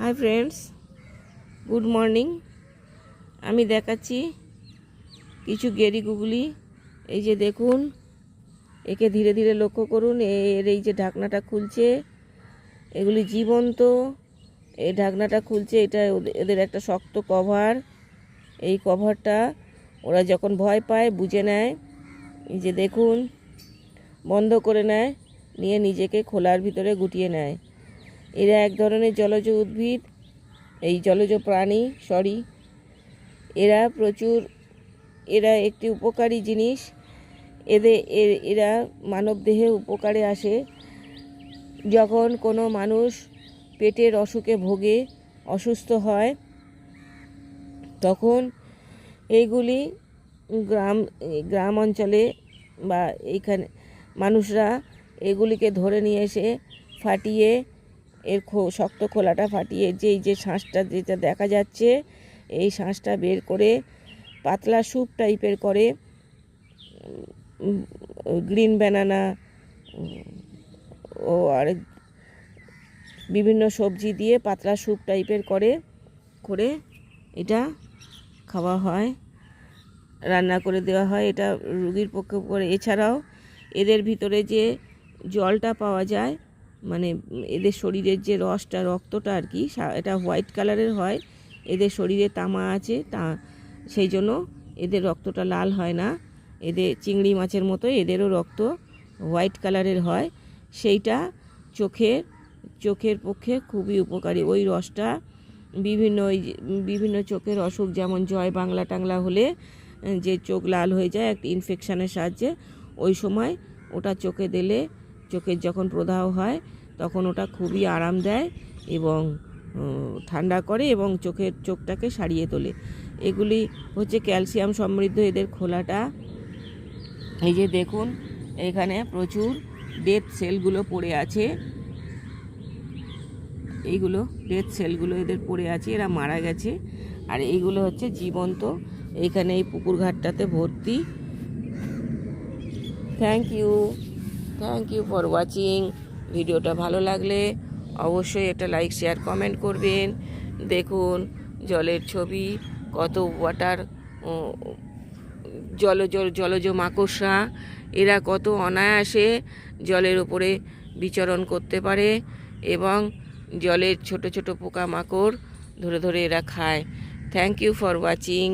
Hi friends, good morning. আমি দেখাচ্ছি কিছু গেরি গুগলি। এই যে দেখুন, একে ধীরে ধীরে লক্ষ্য করুন এর এই যে ঢাকনাটা খুলছে, এগুলি জীবন্ত। এই ঢাকনাটা খুলছে, এটা এদের একটা শক্ত কভার। এই কভারটা ওরা যখন ভয় পায়, বুঝে নেয়। যে দেখুন, বন্ধ করে নেয়, নিয়ে নিজেকে খোলার ভিতরে গুটিয়ে নেয়। এরা এক ধরনের জলজ উদ্ভিদ, এই জলজ প্রাণী সরি এরা প্রচুর, এরা একটি উপকারী জিনিস। এদের এরা মানবদেহে উপকারে আসে। যখন কোনো মানুষ পেটের অসুখে ভোগে, অসুস্থ হয়, তখন এইগুলি গ্রাম গ্রাম অঞ্চলে বা এইখানে মানুষরা এগুলিকে ধরে নিয়ে এসে ফাটিয়ে এর খো, শক্ত খোলাটা ফাটিয়ে যে যে শাঁসটা যেটা দেখা যাচ্ছে, এই শাঁসটা বের করে পাতলা স্যুপ টাইপের করে গ্রিন ব্যানানা ও আর বিভিন্ন সবজি দিয়ে পাতলা স্যুপ টাইপের করে করে এটা খাওয়া হয়, রান্না করে দেওয়া হয়। এটা রুগীর পক্ষে করে এছাড়াও এদের ভিতরে যে জলটা পাওয়া যায় মানে এদের শরীরের যে রসটা, রক্তটা আর কি এটা হোয়াইট কালারের হয়। এদের শরীরে তামা আছে, তা, সেই জন্য এদের রক্তটা লাল হয় না। এদের চিংড়ি মাছের মতো এদেরও রক্ত হোয়াইট কালারের হয়। সেইটা চোখের চোখের পক্ষে খুবই উপকারী। ওই রসটা বিভিন্ন ওই বিভিন্ন চোখের অসুখ, যেমন জয় বাংলা টাংলা হলে, যে চোখ লাল হয়ে যায় একটা ইনফেকশানের সাহায্যে, ওই সময় ওটা চোখে দিলে চোখের যখন প্রদাহ হয়, তখন ওটা খুবই আরাম দেয় এবং ঠান্ডা করে এবং চোখের, চোখটাকে সারিয়ে তোলে। এগুলি হচ্ছে ক্যালসিয়াম সমৃদ্ধ এদের খোলাটা। এই যে দেখুন, এখানে প্রচুর ডেথ সেলগুলো পড়ে আছে। এইগুলো ডেথ সেলগুলো এদের পড়ে আছে, এরা মারা গেছে। আর এইগুলো হচ্ছে জীবন্ত। এইখানে এই পুকুর ঘাটটাতে ভর্তি। Thank you. Thank you for watching ভিডিওটা ভালো লাগলে অবশ্যই একটা লাইক শেয়ার কমেন্ট করবেন। দেখুন জলের ছবি, কত ওয়াটার জলজ জলজ মাকড়সা, এরা কত অনায়াসে জলের ওপরে বিচরণ করতে পারে এবং জলের ছোট ছোট পোকামাকড় ধরে ধরে এরা খায়। Thank you for watching